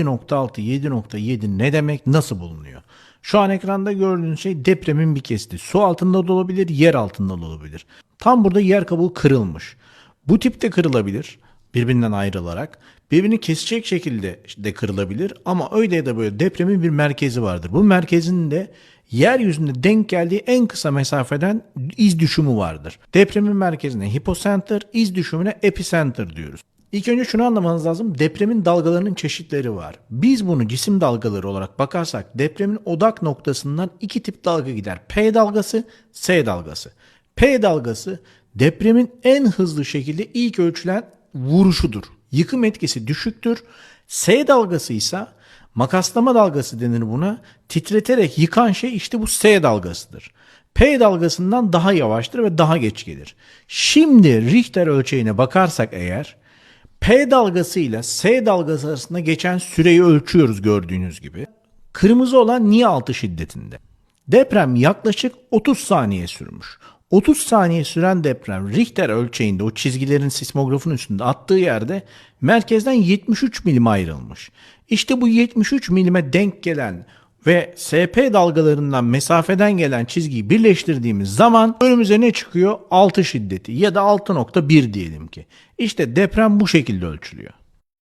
7.6, 7.7 ne demek, nasıl bulunuyor? Şu an ekranda gördüğünüz şey depremin bir kesiti. Su altında da olabilir, yer altında da olabilir. Tam burada yer kabuğu kırılmış. Bu tip de kırılabilir birbirinden ayrılarak. Birbirini kesecek şekilde de kırılabilir ama öyle ya da böyle depremin bir merkezi vardır. Bu merkezin de yeryüzünde denk geldiği en kısa mesafeden iz düşümü vardır. Depremin merkezine hipocenter, iz düşümüne epicenter diyoruz. İlk önce şunu anlamanız lazım. Depremin dalgalarının çeşitleri var. Biz bunu cisim dalgaları olarak bakarsak depremin odak noktasından iki tip dalga gider. P dalgası, S dalgası. P dalgası depremin en hızlı şekilde ilk ölçülen vuruşudur. Yıkım etkisi düşüktür. S dalgası ise makaslama dalgası denir buna. Titreterek yıkan şey işte bu S dalgasıdır. P dalgasından daha yavaştır ve daha geç gelir. Şimdi Richter ölçeğine bakarsak eğer P dalgası ile S dalgası arasında geçen süreyi ölçüyoruz gördüğünüz gibi. Kırmızı olan niye altı şiddetinde. Deprem yaklaşık 30 saniye sürmüş. 30 saniye süren deprem Richter ölçeğinde o çizgilerin sismografın üstünde attığı yerde merkezden 73 milim ayrılmış. İşte bu 73 milime denk gelen ve SP dalgalarından mesafeden gelen çizgiyi birleştirdiğimiz zaman önümüze ne çıkıyor? 6 şiddeti ya da 6.1 diyelim ki. İşte deprem bu şekilde ölçülüyor.